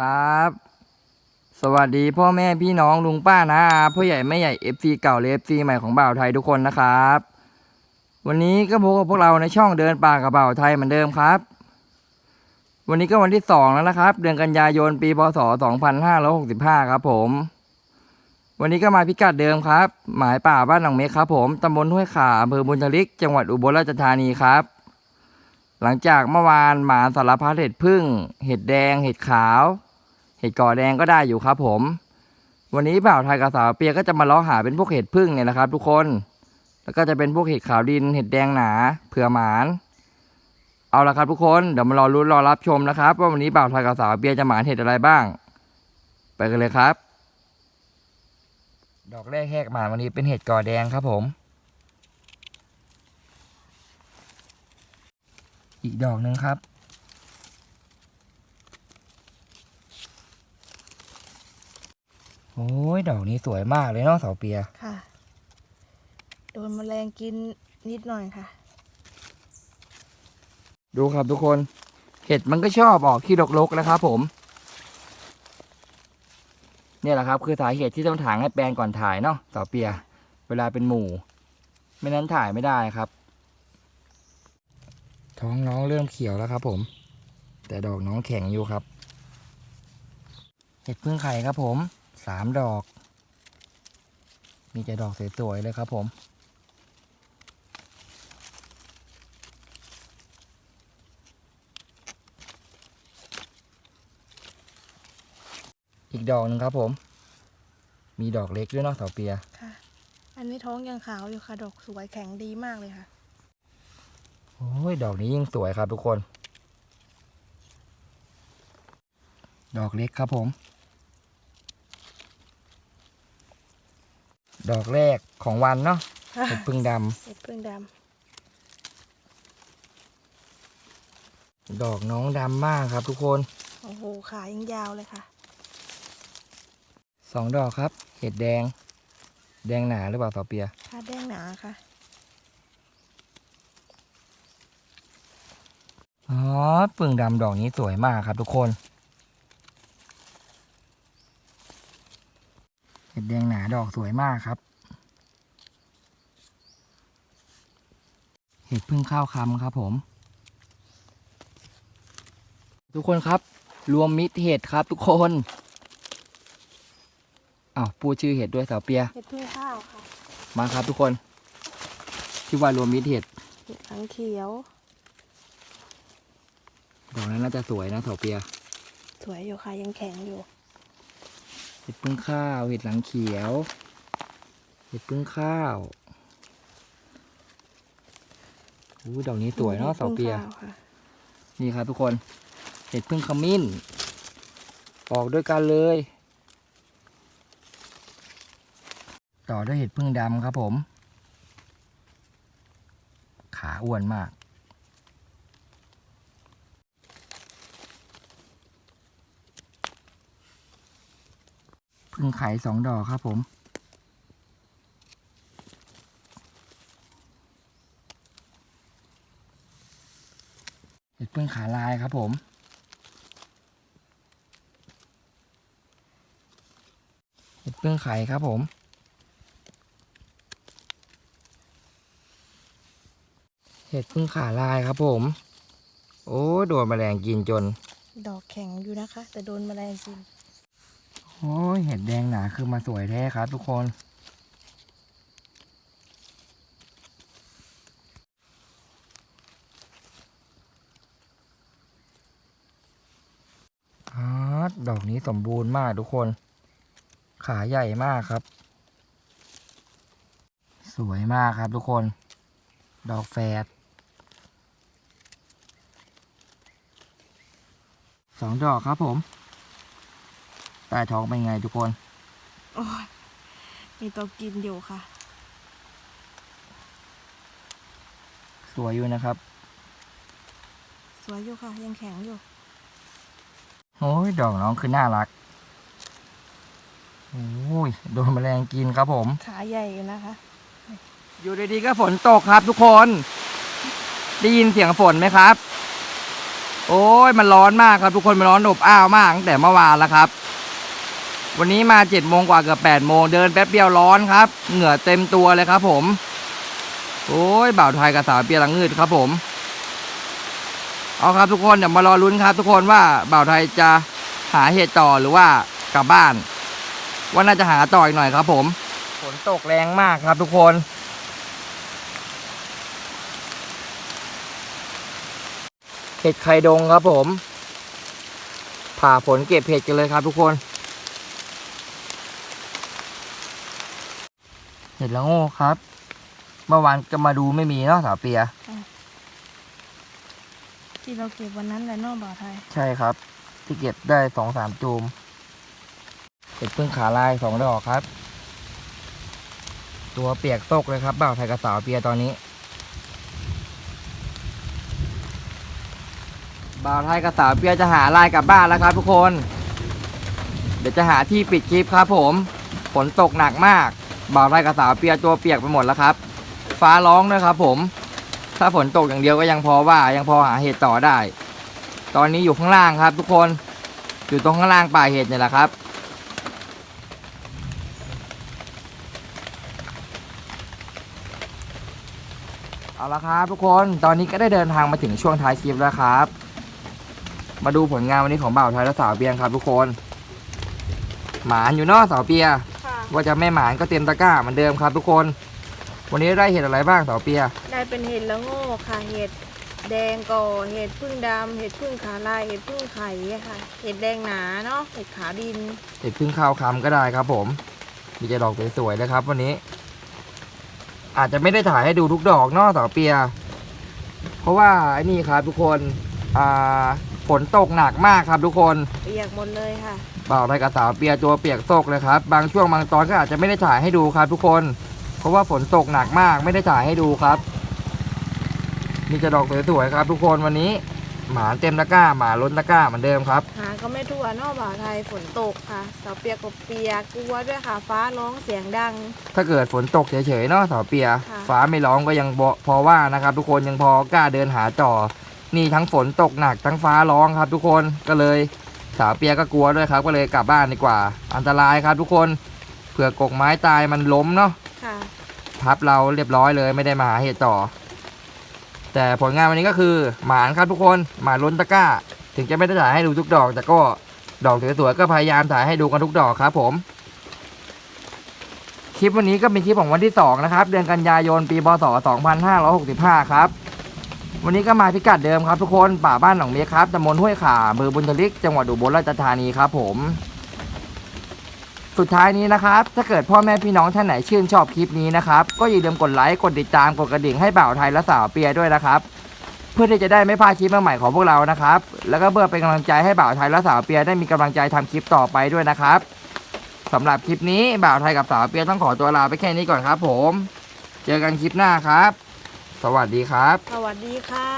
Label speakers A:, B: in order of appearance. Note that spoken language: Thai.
A: สดีครับ สวัสดีพ่อแม่พี่น้องลุงป้านะพ่อใหญ่แม่ใหญ่เอฟซีเก่าแลฟซีใหม่ของบ่าวไทยทุกคนนะครับ วันนี้ก็พบกับพวกเราในช่องเดินป่ากับบ่าวไทยเหมือนเดิมครับ วันนี้ก็วันที่สองแล้วนะครับ เดือนกันยายนปีพศ2565 ครับผม วันนี้ก็มาพิกัดเดิมครับ หมายป่าบ้านหนองเมฆครับผมตำบลห้วยขาอำเภอบุญทลิกจังหวัดอุบลราชธานีครับหลังจากเมื่อวานหมาสารพัดเห็ดพึ่ง เห็ดแดง เห็ดขาว เห็ดก่อแดงก็ได้อยู่ครับผม วันนี้บ่าไทยกับสาวเปียก็จะมาล้อหาเป็นพวกเห็ดพึ่งเนี่ยนะครับ ทุกคน แล้วก็จะเป็นพวกเห็ดขาวดิน เห็ดแดงหนาเผื่อหมาน เอาละครับทุกคนเดี๋ยวมารอรุ้นรอรับชมนะครับว่าวันนี้บ่าไทยกับสาวเปียจะหมานเห็ดอะไรบ้าง ไปกันเลยครับ ดอกแรกแหกหมานวันนี้เป็นเห็ดก่อแดงครับผม อีกดอกหนึ่งครับ โอ้ยดอกนี้สวยมากเลยเนาะเสาเปีย
B: ค่ะ โดนแมลงกินนิดหน่อยค่ะ
A: ดูครับทุกคน เห็ดมันก็ชอบออกที่รกๆนะครับผม เนี่ยแหละครับ คือสาเหตุที่ต้องถางให้แปลงก่อนถ่ายเนาะเสาเปีย เวลาเป็นหมู่ ไม่นั้นถ่ายไม่ได้ครับ ท้องน้องเริ่มเขียวแล้วครับผม แต่ดอกน้องแข็งอยู่ครับ เห็ดพึ่งไข่ครับผม สามดอก มีแต่ดอกสวยๆเลยครับผม อีกดอกหนึ่งครับผม มีดอกเล็กด้วยเนาะเสาเปีย
B: ค่ะ อันนี้ท้องยังขาวอยู่ค่ะ ดอกสวยแข็งดีมากเลยค่ะ
A: โอ้ย ดอกนี้ยิ่งสวยครับทุกคน ดอกเล็กครับผม ดอกแรกของวันเนาะเห็ดพึ่งด
B: เห็ดพึ่งดำ
A: ดอกน้องดำมากครับทุกคนำ
B: โอ้โหขายังยาวเลยค่ะ
A: สองดอกครับ เห็ดแดง แดงหนาหรือเปล่าเสาเปีย
B: ขาแดงหนาค่ะ
A: อ๋อพึ่งดำดอกนี้สวยมากครับทุกคน เห็ดแดงหนาดอกสวยมากครับ เห็ดพึ่งข้าวคำครับผม ทุกคนครับ รวมมิตรเห็ดครับทุกคนอ้าวพูดชื่อเห็ดด้วยสาวเปีย
B: เห็ดพึ่งข้าวค่ะ
A: มาครับทุกคนที่ว่ารวมมิตรเห็ด
B: เห็ดหางเขียว
A: ดอกนั้นน่าจะสวยนะสาวเปีย
B: สวยอยู่ค่ะยังแข็งอยู่
A: เห็ดพึ่งข้าว เห็ดหลังเขียว เห็ดพึ่งข้าวอู้ดอกนี้สวยเนาะเสาเปีย
B: ห็ดพึ่งข้าวค่ะ
A: นี่ครับทุกคน เห็ดพึ่งขมิ้น ออกด้วยกันเลย ต่อด้วยเห็ดพึ่งดำครับผม ขาอ้วนมาก พึ่งไข่สองดอกครับผมเห็ดพึ่งขาลายครับผม เห็ดพึ่งไข่ครับผม เห็ดพึ่งขาลายครับผม โอ้โดนแมลงกินจน
B: ดอกแข็งอยู่นะคะ แต่โดนแมลงกิน
A: โอ้ยเห็ดแดงหนาคือมาสวยแท้ครับทุกคน ดอกนี้สมบูรณ์มากทุกคน ขาใหญ่มากครับ สวยมากครับทุกคน ดอกแฝดสองดอกครับผม ใต้ท้องเป็นไงทุกคน
B: โอ้ยมีตัวกินอยู่ค่ะ
A: สวยอยู่นะครับ
B: สวยอยู่ค่ะ ยังแข็งอยู่
A: โอ้ยดอกน้องคือน่ารักโอ้ยโดนแมลงกินครับผม
B: ขาใหญ่อยู่นะคะ
A: อยู่ดีๆก็ฝนตกครับทุกคน ได้ยินเสียงฝนไหมครับ โอ้ยมันร้อนมากครับทุกคนมันร้อนอบอ้าวมากตั้งแต่เมื่อวานแล้วครับ วันนี้มาเจ็ดโมงกว่าเกือบแปดโมงเดินแป๊บเดียวร้อนครับ เหงื่อเต็มตัวเลยครับผม โอ้ยบ่าวไทยกับสาวเปียหลังงืดครับผม เอาครับทุกคนเดี๋ยวมารอลุ้นครับ ทุกคนว่าบ่าวไทยจะหาเหตุต่อหรือว่ากลับบ้าน ว่าน่าจะหาต่ออีกหน่อยครับผม ฝนตกแรงมากครับทุกคนเห็ดไข่ดงครับผม ผ่าฝนเก็บเห็ดกันเลยครับทุกคน เห็ดละโง่ครับ เมื่อวานก็มาดูไม่มีเนาะสาวเปีย
B: ที่เราเก็บวันนั้นแหละเนอกบ่าวไทย
A: ใช่ครับ ที่เก็บได้สองสามจูมเห็ดพึ่งขาลายสองดอกครับ ตัวเปียกตกเลยครับบ่าวไทยกับสาวเปียตอนนี้ บ่าวไทยกับสาวเปียจะหาลายกลับบ้านแล้วครับ ทุกคน เดี๋ยวจะหาที่ปิดคลิปครับผม ฝนตกหนักมาก บ่าวไทยกับสาวเปียตัวเปียกไปหมดแล้วครับ ฟ้าร้องด้วยครับ ผม ถ้าฝนตกอย่างเดียวก็ยังพอว่ายังพอหาเห็ดต่อได้ ตอนนี้อยู่ข้างล่างครับ ทุกคนอยู่ตรงข้างล่างป่าเห็ดเนี่ยแหละครับเอาละครับ ทุกคนตอนนี้ก็ได้เดินทางมาถึงช่วงท้ายคลิปแล้วครับ มาดูผลงานวันนี้ของบ่าวไทยและสาวเปียงครับ ทุกคน หมานอยู่เนอกสาวเปีย ว่าจะไม่หมานก็เต็มตะกร้าเหมือนเดิมครับทุกคน วันนี้ได้เห็ดอะไรบ้างสาวเปีย
B: ได้เป็นเห็ดละโง่ค่ะ เห็ดแดงก่อ เห็ดพึ่งดำ เห็ดพึ่งขาลาย เห็ดพึ่งไข่ค่ะ เห็ดแดงหนาเนาะ เห็ดขาดิน
A: เห็ดพึ่งข้าวคำก็ได้ครับ ผม มีแต่ดอกสวยๆเลยครับ วันนี้ อาจจะไม่ได้ถ่ายให้ดูทุกดอกเนอกต่อเปีย เพราะว่าไอ้นี่ครับทุกคน อ่าฝนตกหนักมากครับทุกคน
B: เปียกหมดเลยค่ะ
A: บ่าวไทยกับสาวเปียตัวเปียกโซกเลยครับ บางช่วงบางตอนก็อาจจะไม่ได้ถ่ายให้ดูครับ ทุกคน เพราะว่าฝนตกหนักมากไม่ได้ถ่ายให้ดูครับมีแต่ดอกสวยๆครับ ทุกคนวันนี้ หมาเต็มตะกร้าหมาล้นตะกร้าเหมือนเดิมครับ
B: หาก็ไม่ทั่วเนอกบ่าวไทยฝนตกค่ะเสาเปียกก็เปียกกลัวด้วยค่ะ ฟ้าร้องเสียงดัง
A: ถ้าเกิดฝนตกเฉยๆเนาะสาวเปีย
B: ค่ะ
A: ฟ้าไม่ร้องก็ยังพอพอว่านะครับ ทุกคนยังพอกล้าเดินหาจ่อ นี่ทั้งฝนตกหนักทั้งฟ้าร้องครับ ทุกคนก็เลยสาวเปียก็กลัวด้วยครับ ก็เลยกลับบ้านดีกว่า อันตรายครับ ทุกคนเผื่อกกไม้ตายมันล้มเนาะ
B: ค่ะ
A: ทับเราเรียบร้อยเลยไม่ได้มาหาเหตุต่อ แต่ผลงานวันนี้ก็คือหมานครับทุกคนหมาล้นตะกร้า ถึงจะไม่ได้ถ่ายให้ดูทุกดอก แต่ก็ดอกสวยๆก็พยายามถ่ายให้ดูกันทุกดอกครับผมคลิปวันนี้ก็เป็นคลิปของวันที่ 2 นะครับ เดือนกันยายน ปีพศ 2565 ครับ วันนี้ก็มาพิกัดเดิมครับทุกคนป่าบ้านหนองเมียครับตำบลห้วยขาอำเบอร์บุญทลิก จังหวัดอุบลราชธานีครับผม สุดท้ายนี้นะครับ ถ้าเกิดพ่อแม่พี่น้องท่านไหนชื่นชอบคลิปนี้นะครับ ก็อย่าลืมกดไลค์ กดติดตาม กดกระดิ่งให้บ่าวไทยและสาวเปียด้วยนะครับ เพื่อที่จะได้ไม่พลาดคลิปใหม่ของพวกเรานะครับ แล้วก็เพื่อเป็นกำลังใจให้บ่าวไทยและสาวเปียได้มีกำลังใจทำคลิปต่อไปด้วยนะครับสำหรับคลิปนี้บ่าวไทยกับสาวเปียต้องขอตัวลาไปแค่นี้ก่อนครับ ผม เจอกันคลิปหน้าครับ สวัสดีครับ
B: สวัสดีค่ะ